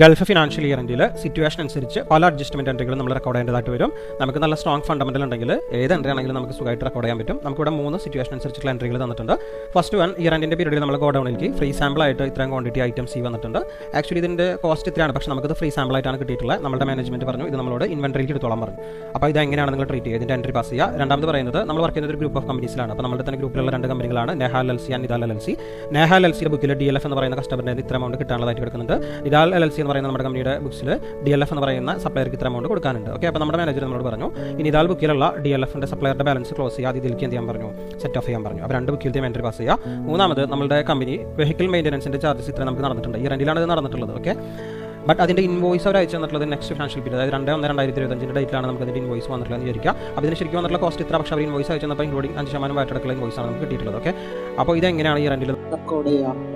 Gulf financial ഇയറിന്റെ situation അനുസരിച്ച് പല adjustment എൻട്രികൾ നമ്മൾ റെക്കോർഡ് ചെയ്യേണ്ടതായിട്ട് വരും. നമുക്ക് നല്ല സ്ട്രോങ് ഫണ്ടമെന്റൽ ഉണ്ടെങ്കിൽ ഏത് എൻട്രി ആണെങ്കിലും നമുക്ക് സുഖമായിട്ട് റെക്കോർഡ് ചെയ്യാൻ പറ്റും. നമുക്ക് ഇവിടെ മൂന്ന് സിറ്റുവേഷൻ അനുസരിച്ചുള്ള എൻട്രികൾ തന്നിട്ടുണ്ട്. ഫസ്റ്റ് വൺ ഇയർ എന്റെ പീരീഡിൽ നമ്മൾ ഗോഡൌണിലേക്ക് ഫ്രീ സാമ്പിൾ ആയിട്ട് ഇത്രയും ക്വാണ്ടിറ്റി ഐറ്റംസ് ഈ വന്നിട്ടുണ്ട്. ആക്ച്വലി ഇതിന്റെ കോസ്റ്റ് ഇത്രയാണ് പക്ഷേ നമുക്കത് ഫ്രീ സാമ്പിൾ ആയിട്ടാണ് കിട്ടിയിട്ടുള്ളത്. നമ്മുടെ മാനേജ്മെന്റ് പറഞ്ഞു ഇത് നമ്മളോട് ഇൻവെന്ററിക്ക് എടുത്തോളം പറഞ്ഞു. അപ്പോൾ ഇത് എങ്ങനെയാണ് നിങ്ങൾ ട്രീറ്റ് ചെയ്യുക? ഇതിന്റെ എൻട്രി പാസ് ചെയ്യുക. രണ്ടാമത് പറയുന്നത് നമ്മൾ വർക്ക് ചെയ്യുന്ന ഒരു ഗ്രൂപ്പ് ഓഫ് കമ്പനീസിലാണ് അപ്പോൾ നമ്മുടെ തന്നെ ഗ്രൂപ്പിലുള്ള രണ്ട് കമ്പനികളാണ് Nehal L C and Nidal L C Nehal L സിയുടെ ബുക്കിൽ ഡി എൽ എഫ് എന്ന് പറയുന്ന കസ്റ്റമറിന്റെ ഇത്ര എമൗണ്ട് കിട്ടാനുള്ളതായിട്ട് കിടക്കുന്നുണ്ട്. നിദാൽ എൽ സി എന്ന് പറയുന്ന നമ്മുടെ കമ്പനിയുടെ ബുക്സിൽ ഡി എൽ എഫ് എന്ന് പറയുന്ന സപ്ലയർക്ക് ഇത്ര എമൗണ്ട് കൊടുക്കാനുണ്ട്. ഓക്കെ അപ്പോൾ നമ്മുടെ മാനേജർ നമ്മളോട് പറഞ്ഞു ഇനി നിദാൽ ബുക്കിലുള്ള ഡി എൽ എഫിന്റെ സപ്ലയറുടെ ബാലൻസ് ക്ലോസ് ചെയ്യുക അത് ഇതിലേക്ക് എന്ത് ചെയ്യാൻ പറഞ്ഞു സെറ്റ് ഓഫ് ചെയ്യാൻ പറഞ്ഞു. അപ്പോൾ രണ്ട് ബുക്കിലത്തെ എൻട്രി പാസ് ചെയ്യുക. മൂന്നാമത് നമ്മുടെ കമ്പനി വെഹിക്കിൾ മെയിന്റനൻസിന്റെ ചാർജസ് ഇത്ര നമുക്ക് നടന്നിട്ടുണ്ട്. ഈ റെന്റിലാണ് ഇത് നടന്നിട്ടുള്ളത്. ഓക്കെ ബട്ട് അതിന്റെ ഇൻവോയ്സ് അവർ അയച്ചു തന്നിട്ടുള്ളത് നെക്സ്റ്റ് ഫിനാൻഷ്യൽ പീരീഡ് അതായത് രണ്ട് ഒന്ന് രണ്ടായിരത്തി ഇരുപത്തഞ്ചിന്റെ ഡേറ്റിലാണ് നമുക്ക് അതിന്റെ ഇൻവോയ്സ് വന്നിട്ടുള്ളത് വിചാരിക്കുക. അപ്പോൾ ഇതിന് ശരിക്കും വന്നിട്ടുള്ള കോസ്റ്റ് ഇത്ര പക്ഷേ അവർ ഇൻവോയ്സ് അയച്ചു തന്നപ്പോൾ ഇൻക്ലൂഡിംഗ് അഞ്ച് ശതമാനം വായിട്ടെടുക്കുന്ന ഇൻവോയ്സ് ആണ് നമുക്ക് കിട്ടിയിട്ടുള്ളത്. ഓക്കെ അപ്പോൾ ഇത് എങ്ങനെയാണ് ഈ റെന്റിൽ റെക്കോർഡ് ചെയ്യുക